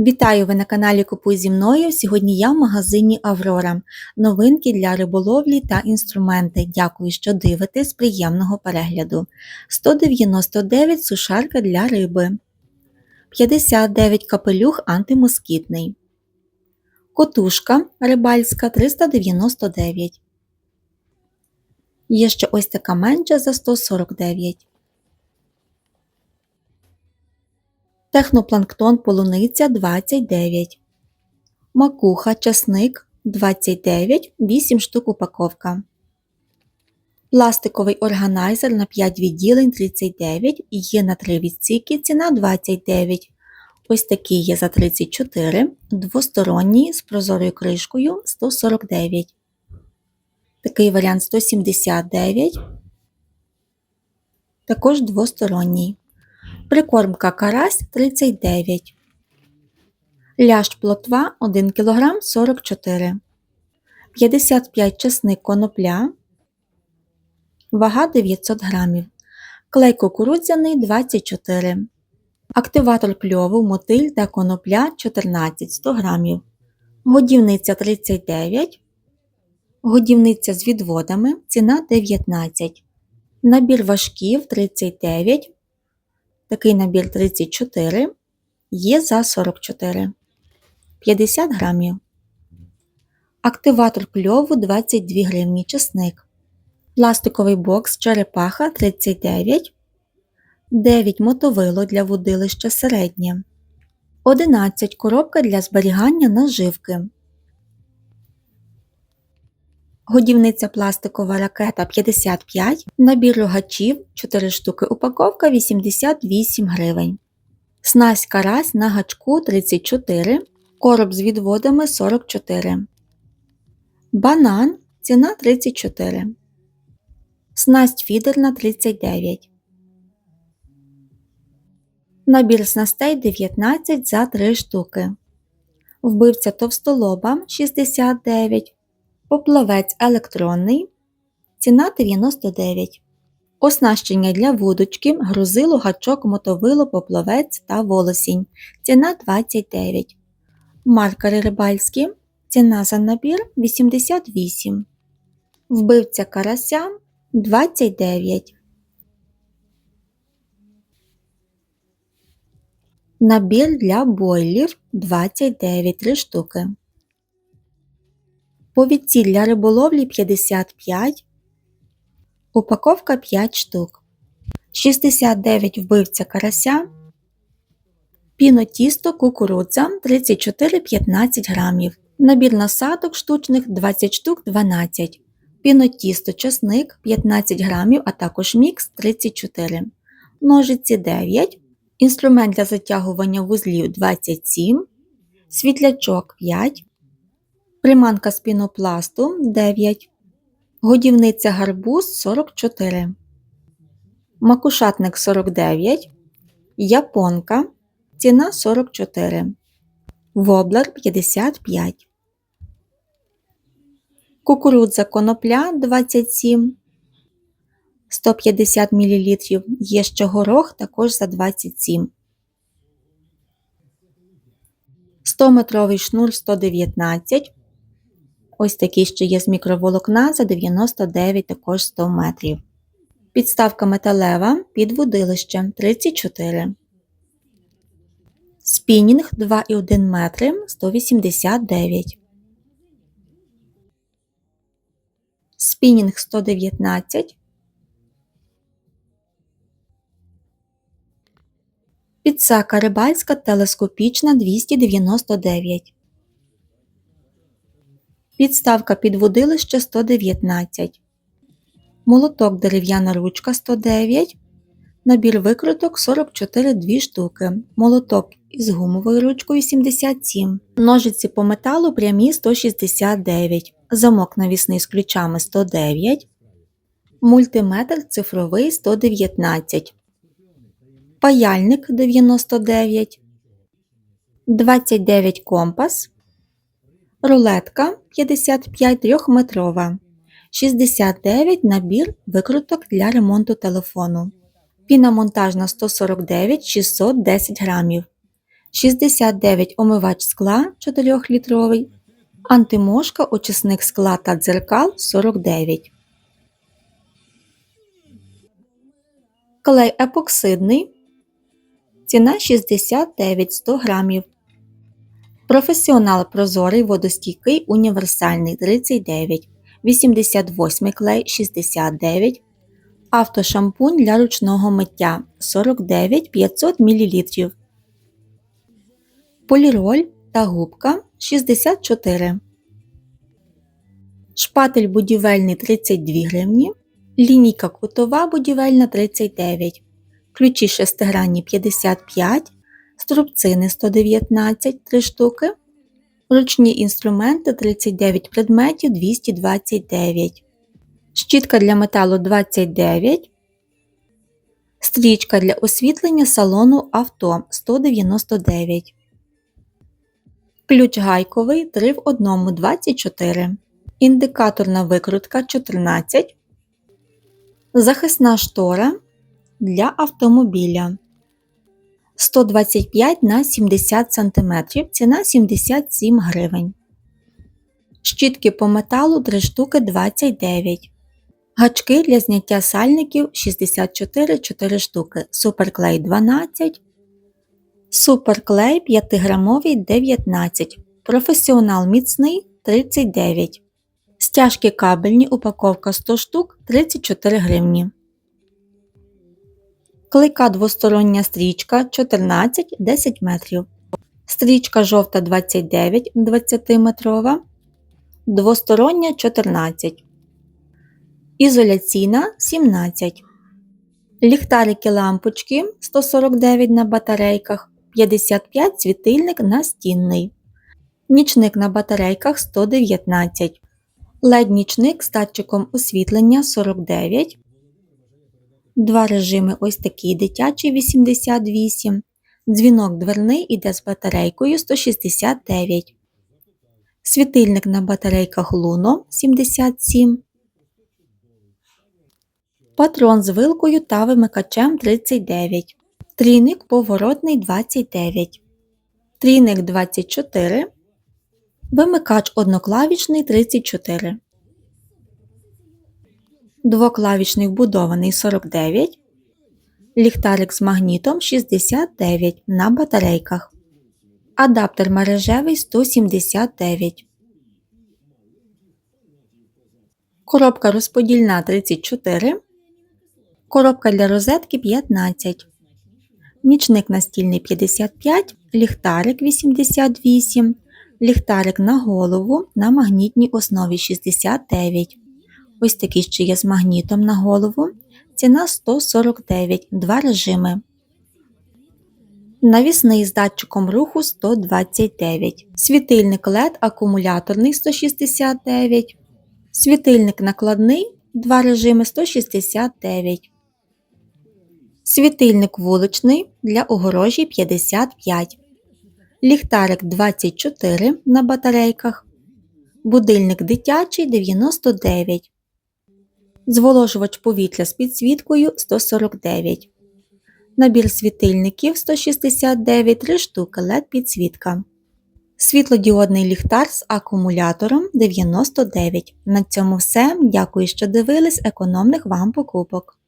Вітаю ви на каналі Купуй зі мною. Сьогодні я в магазині Аврора. Новинки для риболовлі та інструменти. Дякую, що дивитесь. Приємного перегляду. 199 сушарка для риби. 59 капелюх антимоскітний. Котушка рибальська 399. Є ще ось така менша за 149. Технопланктон полуниця 29. Макуха часник 29, 8 штук упаковка. Пластиковий органайзер на 5 відділень 39 і є на 3 відсіки ціна 29. Ось такий є за 34, двосторонній з прозорою кришкою 149. Такий варіант 179. Також двосторонній. Прикормка карась 39. Лящ плотва 1 кг 44. 55 чесник конопля. Вага 900 г. Клей кукурудзяний 24. Активатор кльову, мотиль та конопля 14 100 г. Годівниця 39. Годівниця з відводами. Ціна 19. Набір важків 39. Такий набір 34 є за 44, 50 грамів. Активатор кльову 22 гривні чесник. Пластиковий бокс черепаха 39, 9 мотовило для водилища середнє, 11 коробка для зберігання наживки. Годівниця пластикова ракета 55, набір рогачів 4 штуки упаковка 88 гривень. Снасть карась на гачку 34, короб з відводами 44. Банан ціна 34. Снасть фідерна 39. Набір снастей 19 за 3 штуки. Вбивця товстолоба 69. Поплавець електронний. Ціна 99. Оснащення для вудочки, грузило, гачок, мотовило, поплавець та волосінь. Ціна 29. Маркери рибальські. Ціна за набір 88. Вбивця карася 29. Набір для бойлів 29 3 штуки. Повідці для риболовлі 55, упаковка 5 штук, 69 вбивця карася, пінотісто кукурудза 34-15 грамів, набір насадок штучних 20 штук 12, пінотісто часник 15 грамів, а також мікс 34, ножиці 9, інструмент для затягування вузлів 27, світлячок 5, приманка з пінопласту 9, годівниця гарбуз 44, макушатник 49, японка, ціна 44, воблер 55, кукурудза конопля 27, 150 мл, є ще горох також за 27. 100-метровий шнур 119, Ось такий ще є з мікроволокна за 99 також 100 метрів. Підставка металева під водилище 34. Спінінг 2,1 метри 189. Спінінг 119. Підсака рибальська телескопічна 299. Підставка під водилище 119. Молоток дерев'яна ручка 109. Набір викруток 44 2 штуки. Молоток із гумовою ручкою 77. Ножиці по металу прямі 169. Замок навісний з ключами 109. Мультиметр цифровий 119. Паяльник 99. 29 компас. Рулетка 55 трьохметрова, 69 набір викруток для ремонту телефону. Піна монтажна 149 610 грамів. 69 омивач скла 4-літровий, антимошка, очисник скла та дзеркал 49. Клей епоксидний. Ціна 69 100 грамів. Професіонал прозорий водостійкий універсальний 39. 88 клей 69. Автошампунь для ручного миття 49 500 мл. Поліроль та губка 64. Шпатель будівельний 32 гривні. Лінійка кутова будівельна 39. Ключі шестигранні 55. Струбцини 119 3 штуки. Ручні інструменти 39 предметів 229. Щітка для металу 29. Стрічка для освітлення салону авто 199. Ключ гайковий 3 в 1 24. Індикаторна викрутка 14. Захисна штора для автомобіля 125 на 70 см. Ціна 77 гривень. Щітки по металу 3 штуки 29. Гачки для зняття сальників 64 4 штуки. Суперклей 12. Суперклей 5-грамовий 19. Професіонал міцний 39. Стяжки кабельні упаковка 100 штук 34 гривні. Клейка двостороння стрічка 14 10 метрів. Стрічка жовта 29 20 метрова. Двостороння 14. Ізоляційна 17. Ліхтарики лампочки 149 на батарейках, 55 світильник настінний. Нічник на батарейках 119. led нічник з датчиком освітлення 49. Два режими ось такий дитячий 88. Дзвінок дверний іде з батарейкою 169. Світильник на батарейках Luno 77. Патрон з вилкою та вимикачем 39. Трійник поворотний 29. Трійник 24. Вимикач одноклавічний 34. Двоклавічний вбудований 49. Ліхтарик з магнітом 69 на батарейках. Адаптер мережевий 179. Коробка розподільна 34. Коробка для розетки 15. Нічник настільний 55, ліхтарик 88, ліхтарик на голову на магнітній основі 69. Ось такий ще є з магнітом на голову. Ціна 149, два режими. Навісний з датчиком руху 129. Світильник LED акумуляторний 169. Світильник накладний, два режими 169. Світильник вуличний для огорожі 55. Ліхтарик 24 на батарейках. Будильник дитячий 99. Зволожувач повітря з підсвіткою 149. Набір світильників 169 3 штуки LED підсвітка. Світлодіодний ліхтар з акумулятором 99. На цьому все. Дякую, що дивились економних вам покупок.